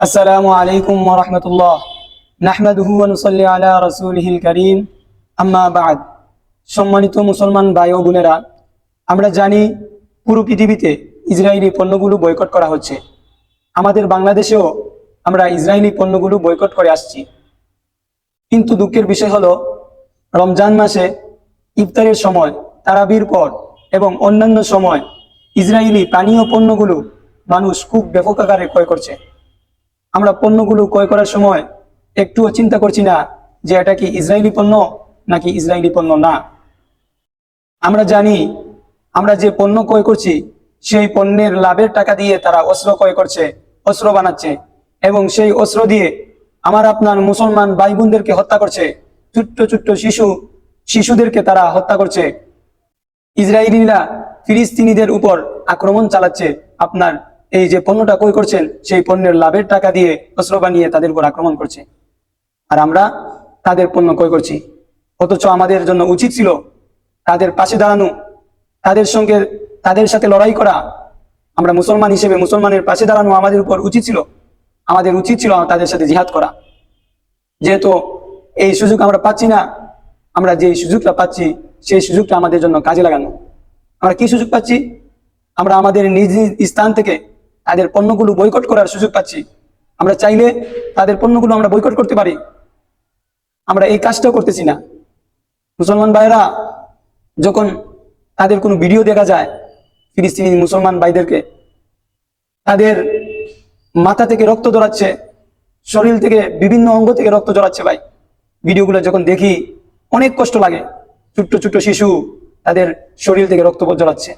আসসালামু আলাইকুম ওরহমতুল্লাহ নাহমাদুহু ওয়া নুসাল্লি আলা রাসূলিহিল কারীম। আম্মা বাদ। সম্মানিত মুসলমান ভাই ও বোনেরা, আমরা জানি পুরো পৃথিবীতে ইসরায়েলি পণ্যগুলো বয়কট করা হচ্ছে। আমাদের বাংলাদেশেও আমরা ইসরায়েলি পণ্যগুলো বয়কট করে আসছি। কিন্তু দুঃখের বিষয় হলো, রমজান মাসে ইফতারের সময়, তারাবির পর এবং অন্যান্য সময় ইসরায়েলি পানীয় পণ্যগুলো মানুষ খুব ব্যাপক আকারে ক্রয় করছে। আমরা পণ্যগুলো ক্রয় করার সময় একটুও চিন্তা করছি না যে এটা কি ইসরায়েলি পণ্য নাকি ইসরায়েলি পণ্য না। আমরা জানি, আমরা যে পণ্য ক্রয় করছি, সেই পণ্যের লাভের টাকা দিয়ে তারা অস্ত্র ক্রয় করছে, অস্ত্র বানাচ্ছে এবং সেই অস্ত্র দিয়ে আমার আপনার মুসলমান ভাই বোনদেরকে হত্যা করছে, ছোট্ট ছোট্ট শিশু, শিশুদেরকে তারা হত্যা করছে। ইসরায়েলিরা ফিলিস্তিনিদের উপর আক্রমণ চালাচ্ছে আপনার এই যে পণ্যটা ক্রয় করছেন, সেই পণ্যের লাভের টাকা দিয়ে অস্ত্র বানিয়ে তাদের উপর আক্রমণ করছে। আর আমরা তাদের পণ্য ক্রয় করছি? অথচ আমাদের জন্য উচিত ছিল তাদের পাশে দাঁড়ানো, তাদের সঙ্গে, তাদের সাথে লড়াই করা। আমরা মুসলমান হিসেবে মুসলমানের পাশে দাঁড়ানো আমাদের উপর উচিত ছিল। আমাদের উচিত ছিল তাদের সাথে জিহাদ করা। যেহেতু এই সুযোগ আমরা পাচ্ছি না, আমরা যে সুযোগটা পাচ্ছি, সেই সুযোগটা আমাদের জন্য কাজে লাগানো। আমরা কি সুযোগ পাচ্ছি? আমরা আমাদের নিজ স্থান থেকে তাদের পণ্যগুলো বয়কট করার সুযোগ পাচ্ছি। আমরা চাইলে তাদের পণ্যগুলো আমরা বয়কট করতে পারি। আমরা এই কাজটাও করতেছি না। মুসলমান ভাইরা যখন তাদের কোনো ভিডিও দেখা যায়, ফিলিস্তিনি মুসলমান ভাইদেরকে, তাদের মাথা থেকে রক্ত জড়াচ্ছে শরীর থেকে বিভিন্ন অঙ্গ থেকে রক্ত জড়াচ্ছে ভাই। ভিডিওগুলো যখন দেখি, অনেক কষ্ট লাগে। ছোট্ট ছোট্ট শিশু তাদের শরীর থেকে রক্ত জড়াচ্ছে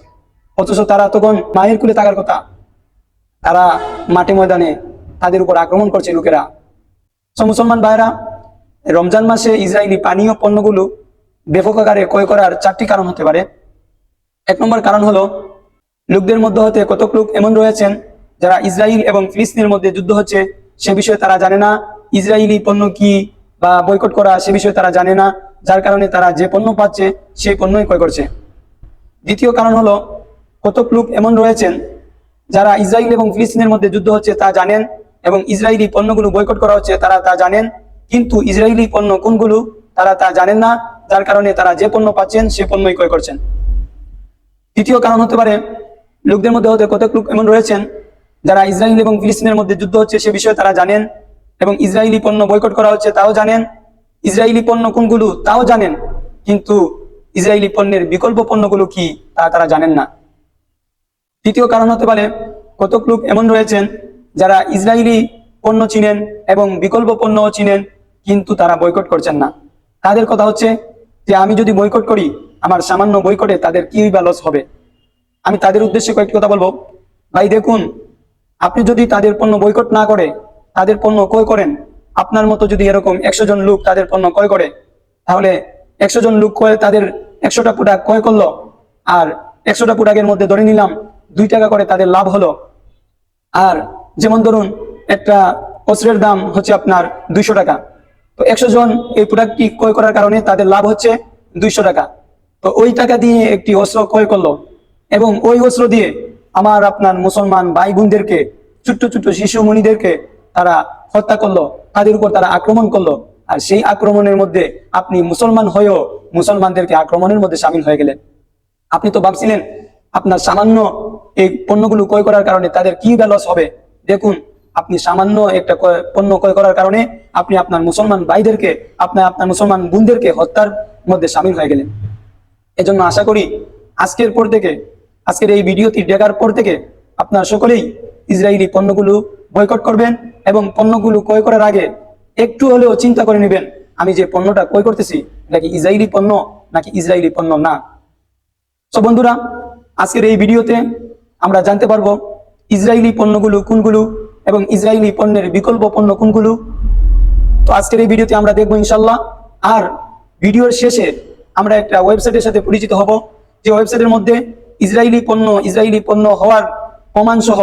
অথচ তারা তখন মায়ের কুলে থাকার কথা। তারা মাটি ময়দানে তাদের উপর আক্রমণ করছে লোকেরা। তো মুসলমান ভাইরা রমজান মাসে ইসরায়েলি পানীয় পণ্যগুলো ব্যাপক আকারে ক্রয় করার চারটি কারণ হতে পারে। এক নম্বর কারণ হলো, লোকদের মধ্যে হতে কতক লোক এমন রয়েছেন যারা ইসরায়েল এবং ফিলিস্তিনের মধ্যে যুদ্ধ হচ্ছে সে বিষয়ে তারা জানে না। ইসরায়েলি পণ্য কি বা বয়কট করা সে বিষয়ে তারা জানে না, যার কারণে তারা যে পণ্য পাচ্ছে সেই পণ্যই ক্রয় করছে। দ্বিতীয় কারণ হলো, কতক লোক এমন রয়েছেন যারা ইসরায়েল এবং ফিলিস্তিনের মধ্যে যুদ্ধ হচ্ছে তা জানেন এবং ইসরায়েলি পণ্যগুলো বয়কট করা হচ্ছে তারা তা জানেন। কিন্তু ইসরায়েলি পণ্য কোনগুলো তারা তা জানেন না। যার কারণে তারা যে পণ্য পাচ্ছেন সে পণ্যই ক্রয় করছেন। তৃতীয় কারণ হতে পারে, লোকদের মধ্যে হতে কতক লোক এমন রয়েছেন যারা ইসরায়েল এবং ফিলিস্তিনের মধ্যে যুদ্ধ হচ্ছে সে বিষয়ে তারা জানেন এবং ইসরায়েলি পণ্য বয়কট করা হচ্ছে তাও জানেন। ইসরায়েলি পণ্য কোনগুলো তাও জানেন, কিন্তু ইসরায়েলি পণ্যের বিকল্প পণ্যগুলো কি তা তারা জানেন না। তৃতীয় কারণ হতে পারে কতক লোক এমন রয়েছেন যারা ইসরায়েলি পণ্য চিনেন এবং বিকল্প পণ্যও চিনেন, কিন্তু তারা বয়কট করছেন না। তাদের কথা হচ্ছে যে আমি যদি বয়কট করি, আমার সামান্য বয়কটে তাদের কি বা লস হবে? আমি তাদের উদ্দেশ্যে কয়েকটি কথা বলব। ভাই, দেখুন, আপনি যদি তাদের পণ্য বয়কট না করে, তাদের পণ্য ক্রয় করেন, আপনার মতো যদি এরকম একশো জন লোক তাদের পণ্য ক্রয় করে, তাহলে একশো জন লোক ক্রয় তাদের একশোটা প্রোডাক্ট ক্রয় করল, আর একশোটা প্রোডাক্টের মধ্যে ধরে নিলাম দুই টাকা করে তাদের লাভ হলো। আর যেমন ধরুন, একটা অস্ত্রের দাম হচ্ছে আপনার দুইশো টাকা। তো একশো জন এই প্রোডাক্টটি ক্রয় করার কারণে তাদের লাভ হচ্ছে দুইশো টাকা। তো ওই টাকা দিয়ে একটি অস্ত্র ক্রয় করল এবং ওই অস্ত্র দিয়ে আমার আপনার মুসলমান ভাই বোনদেরকে ছোট্ট ছোট্ট শিশু মণিদেরকে তারা হত্যা করল, তাদের উপর তারা আক্রমণ করল। আর সেই আক্রমণের মধ্যে আপনি মুসলমান হয়েও মুসলমানদেরকে আক্রমণের মধ্যে সামিল হয়ে গেলেন। আপনি তো ভাবছিলেন, আপনার সামান্য এই পণ্যগুলো ক্রয় করার কারণে তাদের কি বা লস হবে? দেখুন, আপনি সামান্য একটা পণ্য ক্রয় করার কারণে আপনি আপনার মুসলমান ভাইদেরকে আপনার আপনার মুসলমান বোনদেরকে হত্যার মধ্যে সামিল হয়ে গেলেন। এজন্য আশা করি আজকের পর থেকে, আজকের এই ভিডিওটি দেখার পর থেকে আপনার সকলেই ইসরায়েলি পণ্যগুলো বয়কট করবেন এবং পণ্যগুলো ক্রয় করার আগে একটু হলেও চিন্তা করে নেবেন, আমি যে পণ্যটা ক্রয় করতেছি, এটা কি ইসরায়েলি পণ্য নাকি ইসরায়েলি পণ্য না? তো বন্ধুরা, আজকের এই ভিডিওতে আমরা জানতে পারব ইসরায়েলি পণ্যগুলো কোনগুলো এবং ইসরায়েলি পণ্যের বিকল্প পণ্য কোনগুলো। তো আজকের এই ভিডিওতে আমরা দেখব ইনশাল্লাহ আর ভিডিওর শেষে আমরা একটা ওয়েবসাইটের সাথে পরিচিত হব, যে ওয়েবসাইটের মধ্যে ইসরায়েলি পণ্য ইসরায়েলি পণ্য হওয়ার প্রমাণ সহ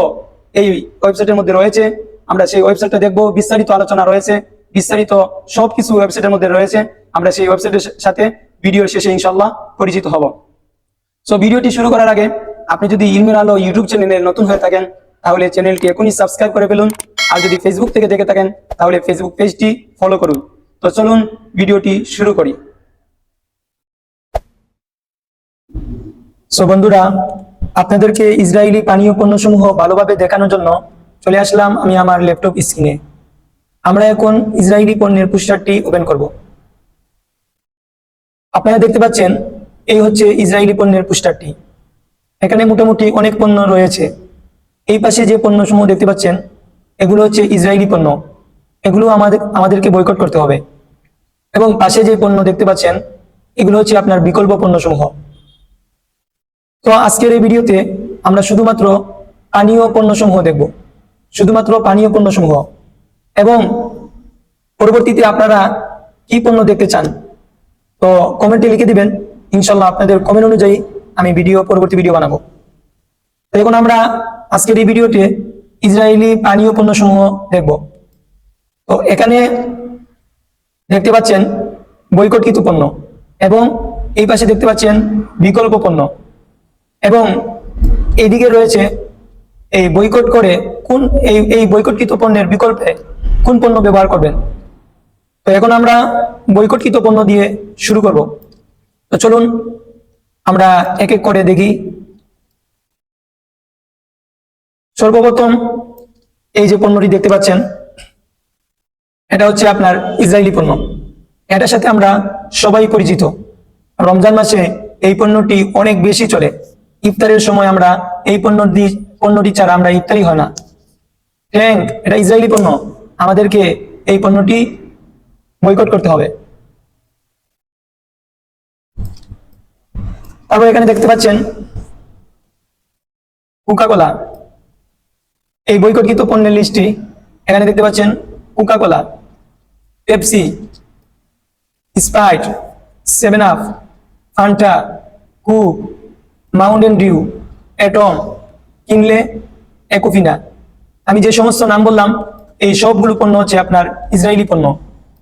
এই ওয়েবসাইটের মধ্যে রয়েছে। আমরা সেই ওয়েবসাইটটা দেখব, বিস্তারিত আলোচনা রয়েছে, বিস্তারিত সবকিছু ওয়েবসাইটের মধ্যে রয়েছে। আমরা সেই ওয়েবসাইটের সাথে ভিডিওর শেষে ইনশাল্লাহ পরিচিত হব। সো ভিডিওটি শুরু করার আগে আপনি যদি ইলমের আলো ইউটিউব চ্যানেলে নতুন হয়ে থাকেন, তাহলে চ্যানেলটি এখনই সাবস্ক্রাইব করে ফেলুন। আর যদি ফেসবুক থেকে দেখে থাকেন, তাহলে ফেসবুক পেজটি ফলো করুন। তো চলুন ভিডিওটি শুরু করি। সো বন্ধুরা, আপনাদেরকে ইসরায়েলি পানীয় পণ্যসমূহ ভালোভাবে দেখানোর জন্য চলে আসলাম আমি আমার ল্যাপটপ স্ক্রিনে। আমরা এখন ইসরায়েলি পণ্যের পোস্টারটি ওপেন করব। আপনারা দেখতে পাচ্ছেন, এই হচ্ছে ইসরায়েলি পণ্যের পোস্টারটি। এখানে মোটামুটি অনেক পণ্য রয়েছে। এই পাশে যে পণ্যসমূহ দেখতে পাচ্ছেন, এগুলো হচ্ছে ইসরায়েলি পণ্য। এগুলো আমাদের, আমাদেরকে বয়কট করতে হবে। এবং পাশে যে পণ্য দেখতে পাচ্ছেন, এগুলো হচ্ছে আপনার বিকল্প পণ্যসমূহ। তো আজকের এই ভিডিওতে আমরা শুধুমাত্র পানীয় পণ্যসমূহ দেখব। শুধুমাত্র পানীয় পণ্যসমূহ। এবং পরবর্তীতে আপনারা কি পণ্য দেখতে চান, তো কমেন্টে লিখে দিবেন। ইনশাল্লাহ আপনাদের কমেন্ট অনুযায়ী আমি ভিডিও, পরবর্তী ভিডিও বানাবো। তো এখন আমরা আজকের এই ভিডিওতে ইসরায়েলি পানীয় পণ্যসমূহ দেখব। তো এখানে দেখতে পাচ্ছেন বৈকটকৃত পণ্য এবং এই পাশে দেখতে পাচ্ছেন বিকল্প পণ্য এবং এইদিকে রয়েছে এই বৈকট করে কোন এই এই বৈকটকৃত পণ্যের বিকল্পে কোন পণ্য ব্যবহার করবেন। তো এখন আমরা বৈকটকৃত পণ্য দিয়ে শুরু করব। তো চলুন আমরা এক এক করে দেখি। সর্বপ্রথম এই যে পণ্যটি দেখতে পাচ্ছেন, এটা হচ্ছে আপনার ইসরায়েলি পণ্য। এটার সাথে আমরা সবাই পরিচিত। রমজান মাসে এই পণ্যটি অনেক বেশি চলে। ইফতারের সময় আমরা এই পণ্যটি পণ্যটি ছাড়া আমরা ইফতারি হয় না। ট্যাঙ্ক এটা ইসরায়েলি পণ্য। আমাদেরকে এই পণ্যটি বয়কট করতে হবে। তারপর এখানে দেখতে পাচ্ছেন কোকাকোলা এই বৈকটকৃত পণ্যের লিস্টটি এখানে দেখতে পাচ্ছেন Coca Cola Pepsi Sprite seven up Fanta Coke Mountain Dew Atom Kinley Aquafina আমি যে সমস্ত নাম বললাম, এই সবগুলো পণ্য হচ্ছে আপনার ইসরায়েলি পণ্য।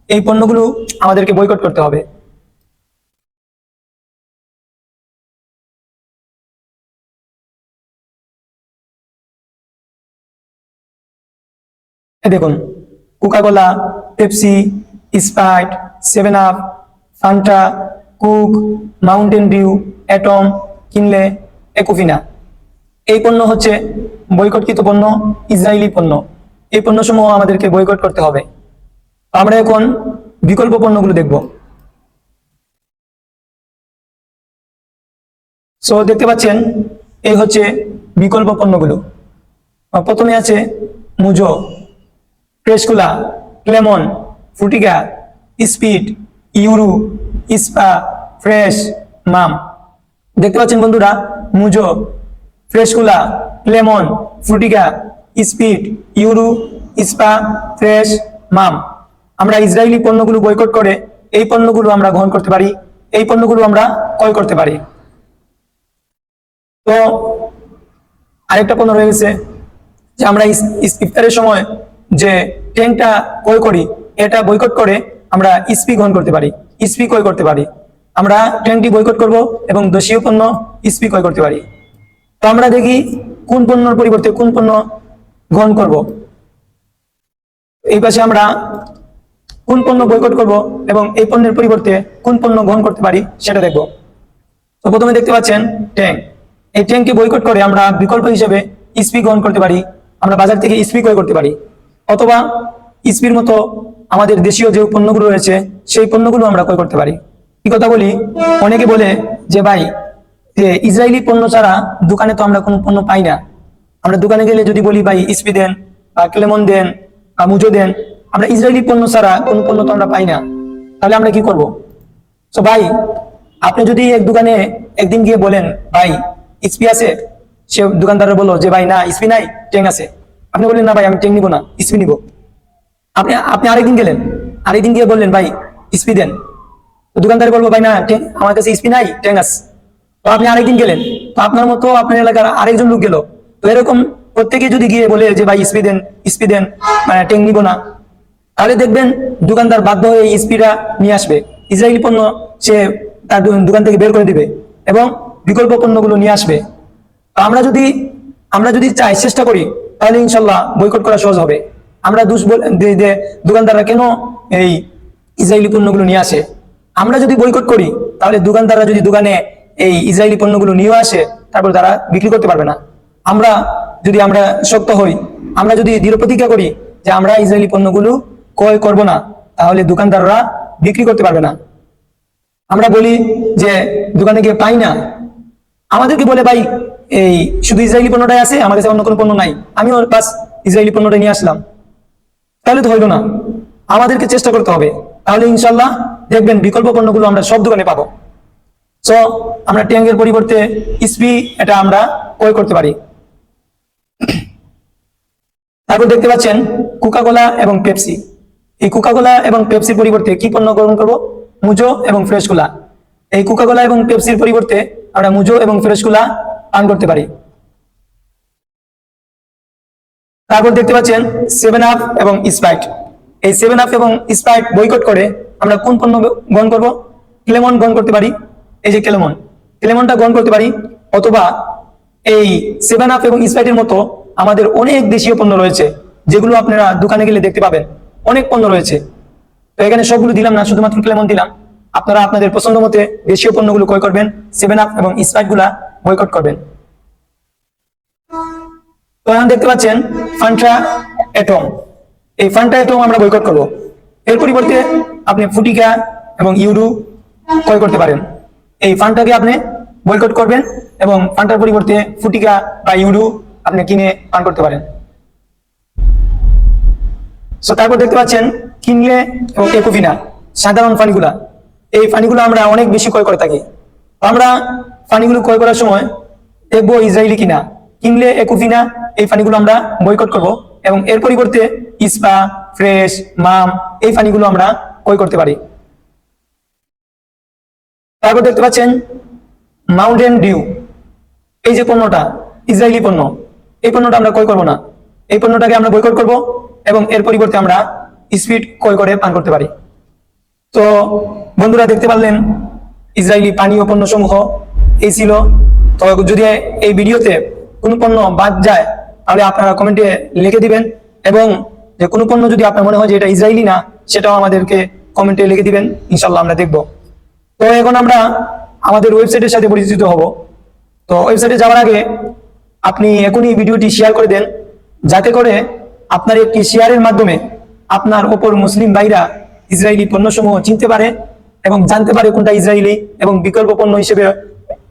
এই পণ্যগুলো আমাদেরকে বয়কট করতে হবে। দেখুন Coca Cola Pepsi Sprite seven up Fanta Coke Mountain Dew Atom Kinley Aquafina এই পণ্য হচ্ছে বৈকটকৃত পণ্য ইসরায়েলি পণ্য। এই পণ্যসমূহ আমাদেরকে বৈকট করতে হবে। আমরা এখন বিকল্প পণ্যগুলো দেখব। সো দেখতে পাচ্ছেন, এই হচ্ছে বিকল্প পণ্যগুলো। প্রথমে আছে Mojo. Fresh cola lemon Frutika speed, ইউরু, ইস্পা, ফ্রেশ, মাম। দেখতে পাচ্ছেন বন্ধুরা, Mojo fresh cola lemon Frutika speed, ইউরু, ইস্পা, ফ্রেশ, মাম। আমরা ইসরায়েলি পণ্যগুলো বয়কট করে এই পণ্যগুলো আমরা গ্রহণ করতে পারি, এই পণ্যগুলো আমরা ক্রয় করতে পারি। তো আরেকটা পণ্য রয়ে গেছে, যে আমরা ইফতারের সময় যে ট্যাঙ্কটা ক্রয় করি, এটা বয়কট করে আমরা ইস্পি গ্রহণ করতে পারি। ইস্পি ক্রয় করতে পারি। আমরা ট্যাঙ্কটি বয়কট করব এবং দেশীয় পণ্য ইস্পি ক্রয় করতে পারি। তো আমরা দেখি কোন পণ্যর পরিবর্তে কোন পণ্য গ্রহণ করব। এই পাশে আমরা কোন পণ্য বয়কট করব এবং এই পণ্যের পরিবর্তে কোন পণ্য গ্রহণ করতে পারি সেটা দেখব। তো প্রথমে দেখতে পাচ্ছেন ট্যাঙ্ক। এই ট্যাঙ্ককে বয়কট করে আমরা বিকল্প হিসেবে ইস্পি গ্রহণ করতে পারি। আমরা বাজার থেকে ইস্পি ক্রয় করতে পারি। অথবা ইস্পির মতো আমাদের দেশীয় যে পণ্যগুলো রয়েছে, সেই পণ্যগুলো আমরা ক্রয় করতে পারি। কি কথা বলি? অনেকে বলে যে, ভাই যে ইসরায়েলি পণ্য ছাড়া দোকানে তো আমরা কোনো পণ্য পাই না। আমরা দোকানে গেলে যদি বলি, ভাই ইস্পি দেন, বা ক্লেমন দেন, বা মুজো দেন, আমরা ইসরায়েলি পণ্য ছাড়া কোনো পণ্য তো আমরা পাই না। তাহলে আমরা কি করব? তো ভাই, আপনি যদি এক দোকানে একদিন গিয়ে বলেন, ভাই ইস্পি আছে? সে দোকানদার বলল যে, ভাই, না ইস্পি নাই, ট্যাং আছে। আপনি বললেন, না ভাই, আমি ট্যাং নিবো না ইস্পি নিবো। আপনি আপনি আরেকদিন গেলেন, আরেকদিন গিয়ে বললেন, ভাই ইস্পি দেন। দোকানদার বলব, ভাই, না আমার কাছে স্পি নাই ট্যাং আছে। তো আপনি আরেকদিন গেলেন, তো আপনার মতো আপনার এলাকার আরেকজন লোক গেল। তো এরকম প্রত্যেকে যদি গিয়ে বলে যে, ভাই ইস্পি দেন ইস্পি দেন মানে ট্যাং নিবো না, তাহলে দেখবেন দোকানদার বাধ্য হয়ে এই স্পিডা নিয়ে আসবে। ইসরায়েলি পণ্য সে তার দোকান থেকে বের করে দিবে এবং বিকল্প পণ্যগুলো নিয়ে আসবে। আমরা যদি আমরা যদি চাই, চেষ্টা করি তাহলে ইনশাল্লাহ বয়কট করা সহজ হবে। আমরা দোষ দোকানদাররা কেন এই ইসরায়েলি পণ্যগুলো নিয়ে আসে? আমরা যদি বয়কট করি, তাহলে দোকানদাররা যদি দোকানে এই ইসরায়েলি পণ্যগুলো নিয়ে আসে, তারপর তারা বিক্রি করতে পারবে না। আমরা যদি আমরা শক্ত হই, আমরা যদি দৃঢ় প্রতিজ্ঞা করি যে আমরা ইসরায়েলি পণ্যগুলো ক্রয় করব না, তাহলে দোকানদাররা বিক্রি করতে পারবে না। আমরা বলি যে দোকানে গিয়ে পাই না। আমাদেরকে বলে, ভাই এই শুধু ইসরায়েলি পণ্যটাই আছে, আমার কাছে অন্য কোনো পণ্য নাই। আমিও বাস ইসরায়েলি পণ্যটা নিয়ে আসলাম। তাহলে তো হইল না। আমাদেরকে চেষ্টা করতে হবে। তাহলে ইনশাল্লাহ দেখবেন বিকল্প পণ্যগুলো আমরা সব দোকানে পাবো। সো আমরা ট্যাঙ্গের পরিবর্তে স্পি এটা আমরা ক্রয় করতে পারি। তারপর দেখতে পাচ্ছেন কোকাকোলা এবং পেপসি এই কোকাকোলা এবং পেপসির পরিবর্তে কি পণ্য গ্রহণ করব? মুজো এবং ফ্রেশ কোলা এই কোকাকোলা এবং পেপসির পরিবর্তে আমরা মুজো এবং ফ্রেশ কোলা পান করতে পারি। তারপর দেখতে পাচ্ছেন সেভেন আপ এবং স্প্রাইট এই সেভেন আপ এবং স্প্রাইট বয়কট করে আমরা কোন পণ্য গ্রহণ করব? ক্লেমন গ্রহণ করতে পারি। এই যে ক্লেমন। ক্লেমনটা গ্রহণ করতে পারি অথবা এই সেভেন আপ এবং স্প্রাইটের মতো আমাদের অনেক দেশীয় পণ্য রয়েছে, যেগুলো আপনারা দোকানে গেলে দেখতে পাবেন। অনেক পণ্য রয়েছে। তো এখানে সবগুলো দিলাম না, শুধুমাত্র ক্লেমন দিলাম। আপনারা আপনাদের পছন্দ মতে দেশীয় পণ্যগুলো ক্রয় করবেন। সেভেন আপ এবং স্প্রাইটগুলা বয়কট করবেন। তো এখন দেখতে পাচ্ছেন ফান্ট্রা এটম এই ফান্ট্রা এটম আমরা বয়কট করব। এর পরিবর্তে আপনি ফুটিকা এবং ইউরু ক্রয় করতে পারেন। এই ফান্ডটাকে আপনি বয়কট করবেন এবং ফান্টার পরিবর্তে ফুটিকা বা ইউরু আপনি কিনে পান করতে পারেন। সো তারপর দেখতে পাচ্ছেন কিনলে এবং একুফিনা, সাধারণ পানিগুলা এই পানিগুলো আমরা অনেক বেশি ক্রয় করে থাকি। আমরা পানিগুলো ক্রয় করার সময় দেখব ইসরায়েলি কিনা, কিনলে একুফিনা এই পানিগুলো আমরা বয়কট করব এবং এর পরিবর্তে ইস্পা, ফ্রেশ, মাম, এই পানিগুলো আমরা ক্রয় করতে পারি। তারপর দেখতে পাচ্ছেন মাউন্টেন ডিউ এই যে পণ্যটা ইসরায়েলি পণ্য, এই পণ্যটা আমরা ক্রয় করব না। এই পণ্যটাকে আমরা বয়কট করব এবং এর পরিবর্তে আমরা স্পিড ক্রয় করে পান করতে পারি। তো বন্ধুরা দেখতে পারলেন ইসরায়েলি পানীয় পণ্য সমূহ এই ছিল। তবে যদি এই ভিডিওতে কোনো পণ্য বাদ যায়, তাহলে আপনারা কমেন্টে লিখে দিবেন এবং যে কোনো পণ্য যদি আপনার মনে হয় যে এটা ইসরায়েলি না, সেটাও আমাদেরকে কমেন্টে লিখে দিবেন। ইনশাল্লাহ আমরা দেখব। তো এখন আমরা আমাদের ওয়েবসাইটের সাথে পরিচিত হব। তো ওয়েবসাইটে যাওয়ার আগে আপনি এখনই ভিডিওটি শেয়ার করে দেন, যাতে করে আপনার একটি শেয়ারের মাধ্যমে আপনার ওপর মুসলিম ভাইরা ইসরায়েলি পণ্যসমূহ চিনতে পারে এবং জানতে পারে কোনটা ইসরায়েলি এবং বিকল্প পণ্য হিসেবে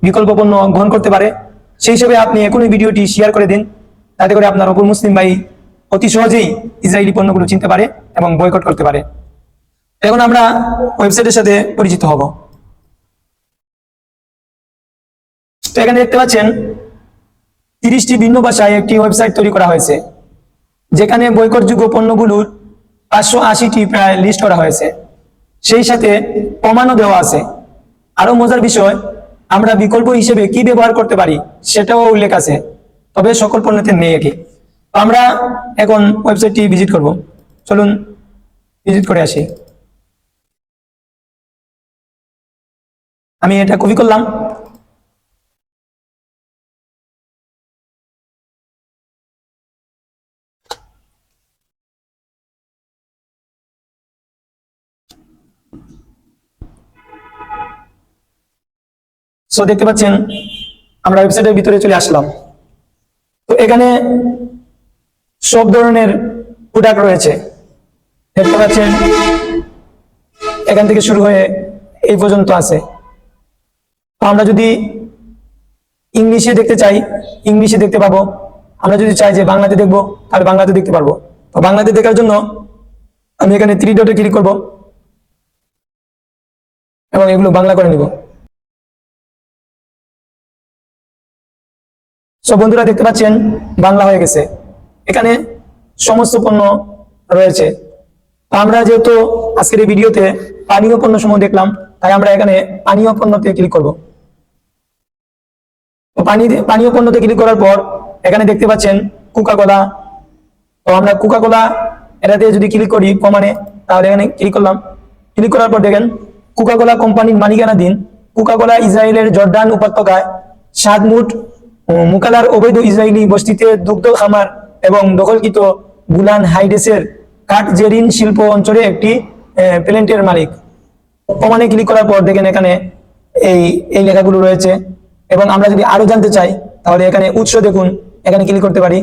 বিকল্প পণ্য গ্রহণ করতে পারে। সেই হিসেবে আপনি এখনই ভিডিওটি শেয়ার করে দিন। যাতে করে আপনার ওপর মুসলিম ভাই অতি সহজেই ইসরায়েলি পণ্যগুলো চিনতে পারে এবং বয়কট করতে পারে। এখন আমরা ওয়েবসাইটের সাথে পরিচিত হব। তো এখানে দেখতে পাচ্ছেন, তিরিশটি ভিন্ন ভাষায় একটি ওয়েবসাইট তৈরি করা হয়েছে, যেখানে বৈকটযোগ্য পণ্যগুলোর পাঁচশো আশিটি প্রায় লিস্ট করা হয়েছে। সেই সাথে প্রমাণও দেওয়া আছে। আরও মজার বিষয় আমরা বিকল্প হিসেবে কি ব্যবহার করতে পারি সেটাও উল্লেখ আছে, তবে সকল পণ্যতে নেই এটি আমরা এখন ওয়েবসাইটটি ভিজিট করব। চলুন ভিজিট করে আসি। আমি এটা কপি করলাম। সো দেখতে পাচ্ছেন, আমরা ওয়েবসাইটের ভিতরে চলে আসলাম। তো এখানে সব ধরনের প্রোডাক্ট রয়েছে। দেখতে পাচ্ছেন, এখান থেকে শুরু হয়ে এই পর্যন্ত আছে। আমরা যদি ইংলিশে দেখতে চাই, ইংলিশে দেখতে পাবো। আমরা যদি চাই যে বাংলাতে দেখব, তাহলে বাংলাতে দেখতে পারব। তো বাংলাতে দেখার জন্য আমি এখানে থ্রি ডটে ক্লিক করব এবং এগুলো বাংলা করে নিব। সব বন্ধুরা দেখতে পাচ্ছেন, বাংলা হয়ে গেছে। এখানে সমস্ত পণ্য রয়েছে। আমরা যেহেতু আজকের এই ভিডিওতে পানীয় পণ্য সমূহ দেখলাম, তাই আমরা এখানে পানীয় পণ্যতে ক্লিক করব। পানি পানীয় পণ্যতে ক্লিক করার পর এখানে দেখতে পাচ্ছেন কোকা কোলা তো আমরা কোকা কোলা এটাতে যদি ক্লিক করি প্রমাণে তাহলে এখানে ক্লিক করলাম। ক্লিক করার পর দেখেন কোকা কোলা কোম্পানির মালিকানাধীন কোকা কোলা ইসরায়েলের জর্ডান উপত্যকায় সাত মুট মুকালার অবৈধ ইসরায়েলি বস্তিতে দুগ্ধ খামার এবং দখলকৃত গুলান হাইডেসের কাঠজেরিন শিল্প অঞ্চলে একটি প্লেন্টের মালিক। প্রমাণে ক্লিক করার পর দেখেন এখানে এই এই লেখাগুলো রয়েছে। এবং আমরা যদি আরও জানতে চাই, তাহলে এখানে উৎস দেখুন। এখানে ক্লিক করতে পারি।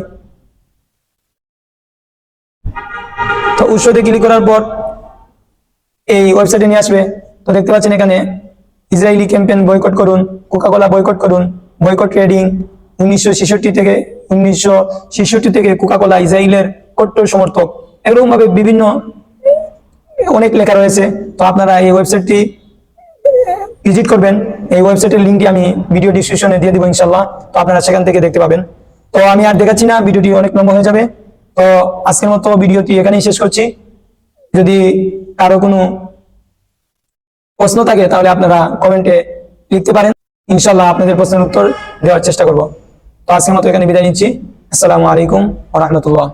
তো উৎসতে ক্লিক করার পর এই ওয়েবসাইটে নিয়ে আসবে। তো দেখতে পাচ্ছেন এখানে ইসরায়েলি ক্যাম্পেন বয়কট করুন, কোকাকোলা বয়কট করুন। বয়কট ট্রেডিং উনিশশো ছেষট্টি থেকে উনিশশো ছেষট্টি থেকে কোকাকোলা ইসরায়েলের কট্টর সমর্থক। এরকম ভাবে বিভিন্ন, অনেক লেখা রয়েছে। তো আপনারা এই ওয়েবসাইটটি ভিজিট করবেন। এই ওয়েবসাইটের লিঙ্কটি আমি ভিডিও ডিসক্রিপশনে দিয়ে দিব ইনশাল্লাহ তো আপনারা সেখান থেকে দেখতে পাবেন। তো আমি আর দেখাচ্ছি না ভিডিওটি অনেক লম্বা হয়ে যাবে। তো আজকের মতো ভিডিওটি এখানেই শেষ করছি। যদি কারও কোনো প্রশ্ন থাকে, তাহলে আপনারা কমেন্টে লিখতে পারেন। ইনশাল্লাহ আপনাদের প্রশ্নের উত্তর দেওয়ার চেষ্টা করব। তো আজকের মতো এখানে বিদায় নিচ্ছি। আসসালামু আলাইকুম ও রাহমাতুল্লাহ।